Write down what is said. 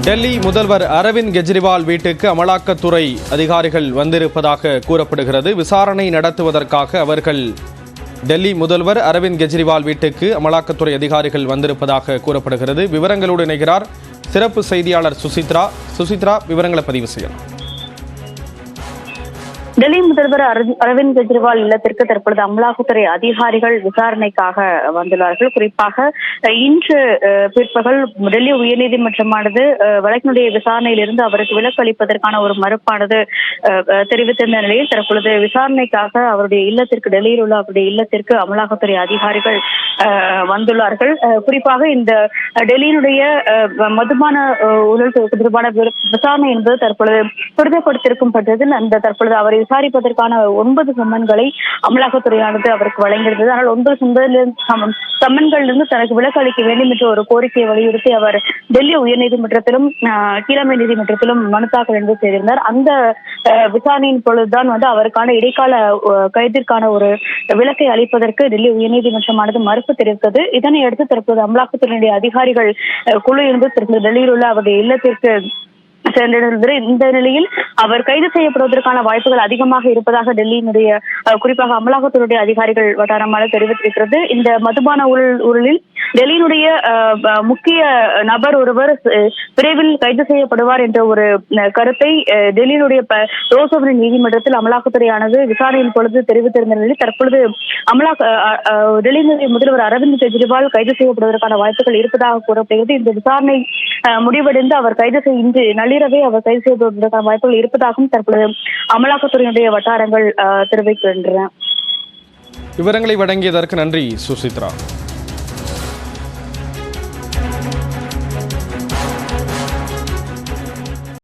டெல்லி முதல்வர் அரவிந்த் கெஜ்ரிவால் வீட்டுக்கு அமலாக்கத்துறை அதிகாரிகள் வந்திருப்பதாக கூறப்படுகிறது. விசாரணை நடத்துவதற்காக அவர்கள் டெல்லி முதல்வர் அரவிந்த் கெஜ்ரிவால் வீட்டுக்கு அமலாக்கத்துறை அதிகாரிகள் வந்திருப்பதாக கூறப்படுகிறது. விவரங்களோடு இணைகிறார் சிறப்பு செய்தியாளர் சுசித்ரா. சுசித்ரா விவரங்களை பதிவு செய்யலாம். டெல்லி முதல்வர் அரவிந்த் கெஜ்ரிவால் இல்லத்திற்கு தற்பொழுது அமலாக்கத்துறை அதிகாரிகள் விசாரணைக்காக வந்துள்ளார்கள். குறிப்பாக இன்று பிற்பகல் டெல்லி உயர்நீதிமன்றமானது வழக்கினுடைய விசாரணையிலிருந்து அவருக்கு விலக்கு அளிப்பதற்கான ஒரு மறுப்பானது தெரிவித்திருந்த நிலையில் தற்பொழுது விசாரணைக்காக அவருடைய இல்லத்திற்கு டெல்லியில் உள்ள அவருடைய இல்லத்திற்கு அமலாக்கத்துறை அதிகாரிகள் வந்துள்ளார்கள். அஹ், குறிப்பாக இந்த டெல்லியினுடைய அஹ், மதுபான ஊழல் தொடர்பான விசாரணை என்பது தற்பொழுது துரிதப்படுத்தியிருக்கும் பட்சத்தில் அந்த தற்பொழுது அவரை விசாரிப்பதற்கான ஒன்பது சம்மன்களை அமலாக்கத்துறையானது அவருக்கு வழங்கியிருந்தது. ஆனால் ஒன்பது சம்மன்களிலிருந்து சம்மன்களிலிருந்து தனக்கு விலக்கு அளிக்க வேண்டும் என்ற ஒரு கோரிக்கையை வலியுறுத்தி அவர் டெல்லி உயர்நீதிமன்றத்திலும் கீழமை நீதிமன்றத்திலும் மனு தாக்கல் என்று செய்திருந்தார். அந்த விசாரணையின் பொழுதுதான் வந்து அவருக்கான இடைக்கால கைதிற்கான ஒரு விலக்கை அளிப்பதற்கு டெல்லி உயர்நீதிமன்றமானது மறுப்பு தெரிவித்தது. இதனை அடுத்து தற்போது அமலாக்கத்துறையினுடைய அதிகாரிகள் குழு இருந்து தற்போது டெல்லியில் உள்ள அவருடைய இல்லத்திற்கு சென்றிருந்தது இந்த நிலையில் அவர் கைது செய்யப்படுவதற்கான வாய்ப்புகள் அதிகமாக இருப்பதாக டெல்லியினுடைய அஹ், குறிப்பாக அமலாக்கத்துறையுடைய அதிகாரிகள் வட்டாரமாக தெரிவித்திருக்கிறது. இந்த மதுபான ஊழல் ஊழலில் டெல்லியினுடைய முக்கிய நபர் ஒருவர் விரைவில் கைது செய்யப்படுவார் என்ற ஒரு கருத்தை டெல்லியினுடைய ப- நீதிமன்றத்தில் அமலாக்கத்துறையானது விசாரணையின் பொழுது தெரிவித்திருந்த நிலையில் தற்பொழுது அமலாக்க டெல்லியினுடைய முதல்வர் அரவிந்த் கெஜ்ரிவால் கைது செய்யப்படுவதற்கான வாய்ப்புகள் இருப்பதாக கூறப்படுகிறது. இந்த விசாரணை முடிவடைந்து அவர் கைது செய்ய இன்று நள்ளிரவே அவர் கைது செய்யப்படுவதற்கான வாய்ப்புகள் இருப்பதாகவும் தற்பொழுது அமலாக்கத்துறையினுடைய வட்டாரங்கள் தெரிவிக்கின்றன. விவரங்களை வழங்கியதற்கு நன்றி சுசித்ரா.